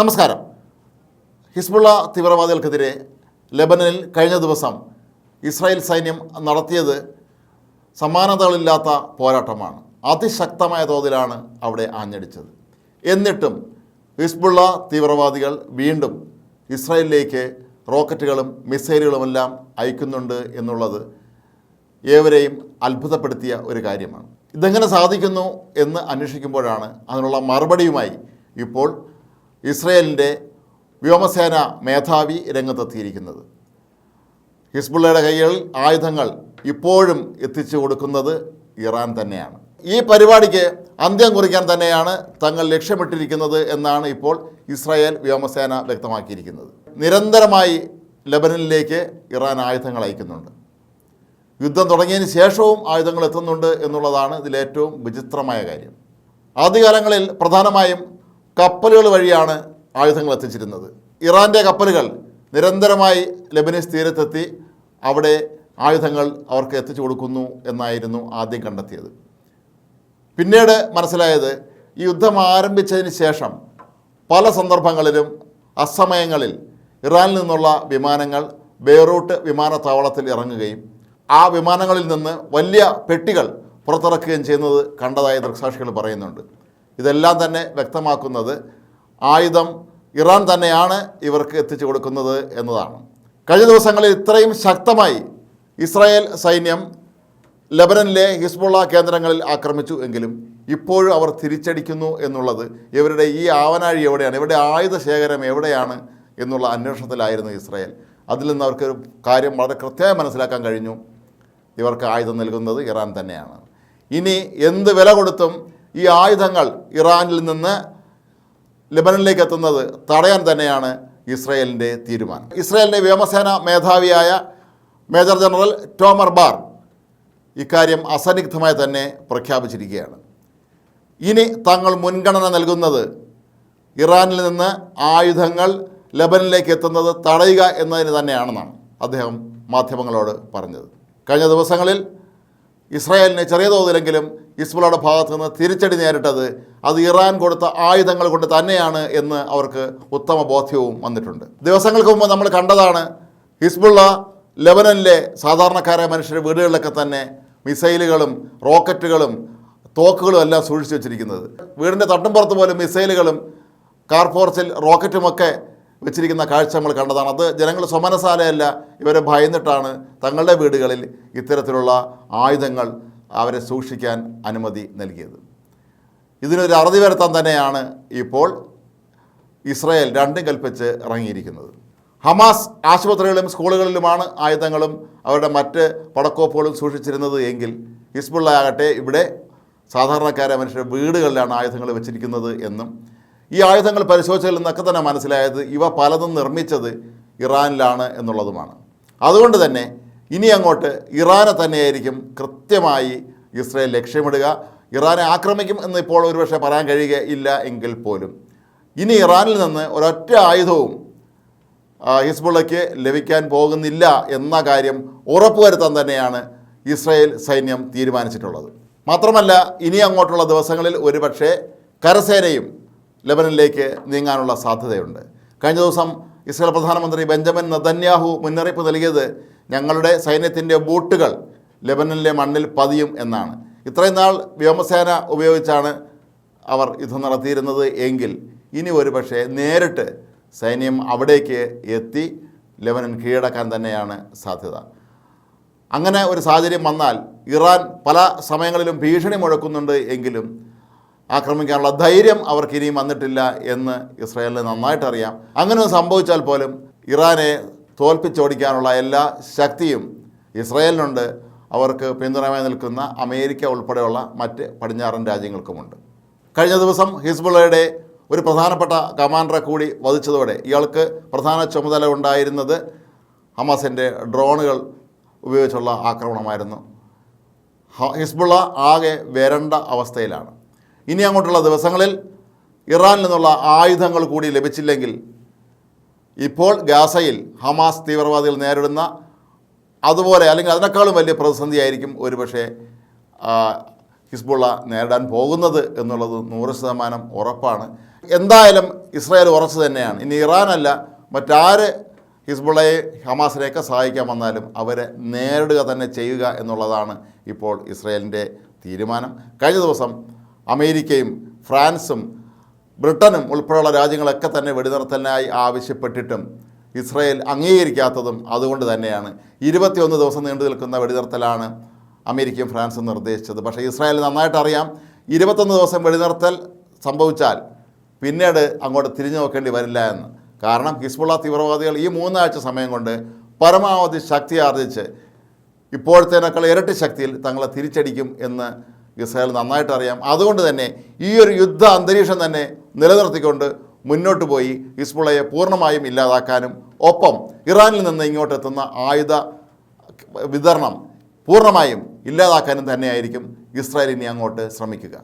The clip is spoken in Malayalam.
നമസ്കാരം. ഹിസ്ബുള്ള തീവ്രവാദികൾക്കെതിരെ ലെബനനിൽ കഴിഞ്ഞ ദിവസം ഇസ്രായേൽ സൈന്യം നടത്തിയത് സമാനതകളില്ലാത്ത പോരാട്ടമാണ്. അതിശക്തമായ തോതിലാണ് അവിടെ ആഞ്ഞടിച്ചത്. എന്നിട്ടും ഹിസ്ബുള്ള തീവ്രവാദികൾ വീണ്ടും ഇസ്രായേലിലേക്ക് റോക്കറ്റുകളും മിസൈലുകളുമെല്ലാം അയക്കുന്നുണ്ട് എന്നുള്ളത് ഏവരെയും അത്ഭുതപ്പെടുത്തിയ ഒരു കാര്യമാണ്. ഇതെങ്ങനെ സാധിക്കുന്നു എന്ന് അന്വേഷിക്കുമ്പോഴാണ് അതിനുള്ള മറുപടിയുമായി ഇപ്പോൾ ഇസ്രയേലിന്റെ വ്യോമസേന മേധാവി രംഗത്തെത്തിയിരിക്കുന്നത്. ഹിസ്ബുള്ളയുടെ കൈകളിൽ ആയുധങ്ങൾ ഇപ്പോഴും എത്തിച്ചു കൊടുക്കുന്നത് ഇറാൻ തന്നെയാണ്. ഈ പരിപാടിക്ക് അന്ത്യം കുറിക്കാൻ തന്നെയാണ് തങ്ങൾ ലക്ഷ്യമിട്ടിരിക്കുന്നത് എന്നാണ് ഇപ്പോൾ ഇസ്രായേൽ വ്യോമസേന വ്യക്തമാക്കിയിരിക്കുന്നത്. നിരന്തരമായി ലബനനിലേക്ക് ഇറാൻ ആയുധങ്ങൾ അയക്കുന്നുണ്ട്. യുദ്ധം തുടങ്ങിയതിന് ശേഷവും ആയുധങ്ങൾ എത്തുന്നുണ്ട് എന്നുള്ളതാണ് ഇതിലേറ്റവും വിചിത്രമായ കാര്യം. ആദ്യകാലങ്ങളിൽ പ്രധാനമായും കപ്പലുകൾ വഴിയാണ് ആയുധങ്ങൾ എത്തിച്ചിരുന്നത്. ഇറാന്റെ കപ്പലുകൾ നിരന്തരമായി ലബനീസ് തീരത്തെത്തി അവിടെ ആയുധങ്ങൾ അവർക്ക് എത്തിച്ചു കൊടുക്കുന്നു എന്നായിരുന്നു ആദ്യം കണ്ടെത്തിയത്. പിന്നീട് മനസ്സിലായത് ഈ യുദ്ധം ആരംഭിച്ചതിന് ശേഷം പല സന്ദർഭങ്ങളിലും അസമയങ്ങളിൽ ഇറാനിൽ നിന്നുള്ള വിമാനങ്ങൾ ബെയ്റൂട്ട് വിമാനത്താവളത്തിൽ ഇറങ്ങുകയും ആ വിമാനങ്ങളിൽ നിന്ന് വലിയ പെട്ടികൾ പുറത്തിറക്കുകയും ചെയ്യുന്നത് കണ്ടതായി ദൃക്സാക്ഷികൾ പറയുന്നുണ്ട്. ഇതെല്ലാം തന്നെ വ്യക്തമാക്കുന്നത് ആയുധം ഇറാൻ തന്നെയാണ് ഇവർക്ക് എത്തിച്ചു കൊടുക്കുന്നത് എന്നതാണ്. കഴിഞ്ഞ ദിവസങ്ങളിൽ ഇത്രയും ശക്തമായി ഇസ്രായേൽ സൈന്യം ലബനനിലെ ഹിസ്ബുള്ള കേന്ദ്രങ്ങളിൽ ആക്രമിച്ചു എങ്കിലും ഇപ്പോഴും അവർ തിരിച്ചടിക്കുന്നു എന്നുള്ളത് ഇവരുടെ ഈ ആവനാഴി എവിടെയാണ് ഇവരുടെ ആയുധ ശേഖരം എവിടെയാണ് എന്നുള്ള അന്വേഷണത്തിലായിരുന്നു ഇസ്രായേൽ. അതിൽ നിന്ന് അവർക്ക് കാര്യം വളരെ കൃത്യമായി മനസ്സിലാക്കാൻ കഴിഞ്ഞു. ഇവർക്ക് ആയുധം നൽകുന്നത് ഇറാൻ തന്നെയാണ്. ഇനി എന്ത് വില കൊടുത്തും ഈ ആയുധങ്ങൾ ഇറാനിൽ നിന്ന് ലെബനനിലേക്ക് എത്തുന്നത് തടയാൻ തന്നെയാണ് ഇസ്രയേലിന്റെ തീരുമാനം. ഇസ്രയേലിന്റെ വ്യോമസേന മേധാവിയായ മേജർ ജനറൽ ടോമർ ബാർ ഇക്കാര്യം അസന്നിഗ്ധമായി തന്നെ പ്രഖ്യാപിച്ചിരിക്കുകയാണ്. ഇനി തങ്ങൾ മുൻഗണന നൽകുന്നത് ഇറാനിൽ നിന്ന് ആയുധങ്ങൾ ലബനിലേക്ക് എത്തുന്നത് തടയുക എന്നതിന് തന്നെയാണെന്നാണ് അദ്ദേഹം മാധ്യമങ്ങളോട് പറഞ്ഞത്. കഴിഞ്ഞ ദിവസങ്ങളിൽ ഇസ്രായേലിന് ചെറിയ തോതിലെങ്കിലും ഇസ്ബുളയുടെ ഭാഗത്തു നിന്ന് തിരിച്ചടി നേരിട്ടത് അത് ഇറാൻ കൊടുത്ത ആയുധങ്ങൾ കൊണ്ട് തന്നെയാണ് എന്ന് അവർക്ക് ഉത്തമ ബോധ്യവും വന്നിട്ടുണ്ട്. ദിവസങ്ങൾക്ക് മുമ്പ് നമ്മൾ കണ്ടതാണ് ഹിസ്ബുള്ള ലെബനനിലെ സാധാരണക്കാരായ മനുഷ്യരുടെ വീടുകളിലൊക്കെ തന്നെ മിസൈലുകളും റോക്കറ്റുകളും തോക്കുകളും എല്ലാം സൂക്ഷിച്ചു വെച്ചിരിക്കുന്നത്. വീടിന്റെ തട്ടുംപുറത്ത് പോലും മിസൈലുകളും കാർഫോർസിൽ റോക്കറ്റുമൊക്കെ വെച്ചിരിക്കുന്ന കാഴ്ച നമ്മൾ കണ്ടതാണ്. അത് ജനങ്ങൾ സ്വമനസാലയല്ല ഇവരെ ഭയന്നിട്ടാണ് തങ്ങളുടെ വീടുകളിൽ ഇത്തരത്തിലുള്ള ആയുധങ്ങൾ അവരെ സൂക്ഷിക്കാൻ അനുമതി നൽകിയത്. ഇതിനൊരു അറുതി വരുത്താൻ തന്നെയാണ് ഇപ്പോൾ ഇസ്രായേൽ രണ്ടും കൽപ്പിച്ച് ഇറങ്ങിയിരിക്കുന്നത്. ഹമാസ് ആശുപത്രികളിലും സ്കൂളുകളിലുമാണ് ആയുധങ്ങളും അവരുടെ മറ്റ് പടക്കോപ്പുകളും സൂക്ഷിച്ചിരുന്നത് എങ്കിൽ ഹിസ്ബുള്ള ആകട്ടെ ഇവിടെ സാധാരണക്കാരായ മനുഷ്യരുടെ വീടുകളിലാണ് ആയുധങ്ങൾ വെച്ചിരിക്കുന്നത് എന്നും ഈ ആയുധങ്ങൾ പരിശോധിച്ചതിൽ നിന്നൊക്കെ തന്നെ മനസ്സിലായത് ഇവ പലതും നിർമ്മിച്ചത് ഇറാനിലാണ് എന്നുള്ളതുമാണ്. അതുകൊണ്ട് തന്നെ ഇനി അങ്ങോട്ട് ഇറാനെ തന്നെയായിരിക്കും കൃത്യമായി ഇസ്രയേൽ ലക്ഷ്യമിടുക. ഇറാനെ ആക്രമിക്കും എന്ന് ഇപ്പോൾ ഒരുപക്ഷെ പറയാൻ കഴിയുകയില്ല എങ്കിൽ പോലും. ഇനി ഇറാനിൽ നിന്ന് ഒരൊറ്റ ആയുധവും ഹിസ്ബുള്ളയ്ക്ക് ലഭിക്കാൻ പോകുന്നില്ല എന്ന കാര്യം ഉറപ്പുവരുത്താൻ തന്നെയാണ് ഇസ്രയേൽ സൈന്യം തീരുമാനിച്ചിട്ടുള്ളത്. മാത്രമല്ല ഇനി അങ്ങോട്ടുള്ള ദിവസങ്ങളിൽ ഒരുപക്ഷെ കരസേനയും ലെബനനിലേക്ക് നീങ്ങാനുള്ള സാധ്യതയുണ്ട്. കഴിഞ്ഞ ദിവസം ഇസ്രായേൽ പ്രധാനമന്ത്രി ബെഞ്ചമിൻ നദന്യാഹു മുന്നറിയിപ്പ് നൽകിയത് ഞങ്ങളുടെ സൈന്യത്തിന്റെ ബൂട്ടുകൾ ലെബനനിലെ മണ്ണിൽ പതിയും എന്നാണ്. ഇത്രയും നാൾ വ്യോമസേന ഉപയോഗിച്ചാണ് അവർ യുദ്ധം നടത്തിയിരുന്നത് എങ്കിൽ ഇനി ഒരു പക്ഷേ നേരിട്ട് സൈന്യം അവിടേക്ക് എത്തി ലെബനൻ കീഴടക്കാൻ തന്നെയാണ് സാധ്യത. അങ്ങനെ ഒരു സാഹചര്യം വന്നാൽ ഇറാൻ പല സമയങ്ങളിലും ഭീഷണി മുഴക്കുന്നുണ്ട് എങ്കിലും ആക്രമിക്കാനുള്ള ധൈര്യം അവർക്ക് ഇനിയും വന്നിട്ടില്ല എന്ന് ഇസ്രായേലിന് നന്നായിട്ടറിയാം. അങ്ങനെ സംഭവിച്ചാൽ പോലും ഇറാനെ തോൽപ്പിച്ചോടിക്കാനുള്ള എല്ലാ ശക്തിയും ഇസ്രായേലിനുണ്ട്. അവർക്ക് പിന്തുണമായി നിൽക്കുന്ന അമേരിക്ക ഉൾപ്പെടെയുള്ള മറ്റ് പടിഞ്ഞാറൻ രാജ്യങ്ങൾക്കുമുണ്ട്. കഴിഞ്ഞ ദിവസം ഹിസ്ബുള്ളയുടെ ഒരു പ്രധാനപ്പെട്ട കമാൻഡറെ കൂടി വധിച്ചതോടെ ഇയാൾക്ക് പ്രധാന ചുമതല ഉണ്ടായിരുന്നത് ഹമാസിന്റെ ഡ്രോണുകൾ ഉപയോഗിച്ചുള്ള ആക്രമണമായിരുന്നു. ഹിസ്ബുള്ള ആകെ വരണ്ട അവസ്ഥയിലാണ്. ഇനി അങ്ങോട്ടുള്ള ദിവസങ്ങളിൽ ഇറാനിൽ നിന്നുള്ള ആയുധങ്ങൾ കൂടി ലഭിച്ചില്ലെങ്കിൽ ഇപ്പോൾ ഗാസയിൽ ഹമാസ് തീവ്രവാദികൾ നേരിടുന്ന അതുപോലെ അല്ലെങ്കിൽ അതിനേക്കാളും വലിയ പ്രതിസന്ധിയായിരിക്കും ഒരുപക്ഷെ ഹിസ്ബുള്ള നേരിടാൻ പോകുന്നത് എന്നുള്ളത് നൂറ് ശതമാനം ഉറപ്പാണ്. എന്തായാലും ഇസ്രായേൽ ഉറച്ചു തന്നെയാണ്. ഇനി ഇറാനല്ല മറ്റാര് ഹിസ്ബുള്ളയെ ഹമാസിനെയൊക്കെ സഹായിക്കാൻ വന്നാലും അവരെ നേരിടുക തന്നെ ചെയ്യുക എന്നുള്ളതാണ് ഇപ്പോൾ ഇസ്രായേലിന്റെ തീരുമാനം. കഴിഞ്ഞ ദിവസം അമേരിക്കയും ഫ്രാൻസും ബ്രിട്ടനും ഉൾപ്പെടെയുള്ള രാജ്യങ്ങളൊക്കെ തന്നെ വെടിനിർത്തലിനായി ആവശ്യപ്പെട്ടിട്ടും ഇസ്രയേൽ അംഗീകരിക്കാത്തതും അതുകൊണ്ട് തന്നെയാണ്. ഇരുപത്തിയൊന്ന് ദിവസം നീണ്ടു നിൽക്കുന്ന വെടിനിർത്തലാണ് അമേരിക്കയും ഫ്രാൻസും നിർദ്ദേശിച്ചത്. പക്ഷേ ഇസ്രായേൽ നന്നായിട്ട് അറിയാം ഇരുപത്തൊന്ന് ദിവസം വെടിനിർത്തൽ സംഭവിച്ചാൽ പിന്നീട് അങ്ങോട്ട് തിരിഞ്ഞു നോക്കേണ്ടി വരില്ല എന്ന്. കാരണം ഹിസ്ബുള്ള തീവ്രവാദികൾ ഈ മൂന്നാഴ്ച സമയം കൊണ്ട് പരമാവധി ശക്തി ആർജിച്ച് ഇപ്പോഴത്തേനേക്കാൾ ഇരട്ടി ശക്തിയിൽ തങ്ങളെ തിരിച്ചടിക്കും എന്ന് ഇസ്രായേൽ നന്നായിട്ട് അറിയാം അതുകൊണ്ട് തന്നെ ഈ ഒരു യുദ്ധ അന്തരീക്ഷം തന്നെ നിലനിർത്തിക്കൊണ്ട് മുന്നോട്ട് പോയി ഹിസ്ബുള്ളയെ പൂർണമായും ഇല്ലാതാക്കാനും ഒപ്പം ഇറാനിൽ നിന്ന് ഇങ്ങോട്ടെത്തുന്ന ആയുധ വിതരണം പൂർണമായും ഇല്ലാതാക്കാനും തന്നെയായിരിക്കും ഇസ്രായേലിനെ അങ്ങോട്ട് ശ്രമിക്കുക.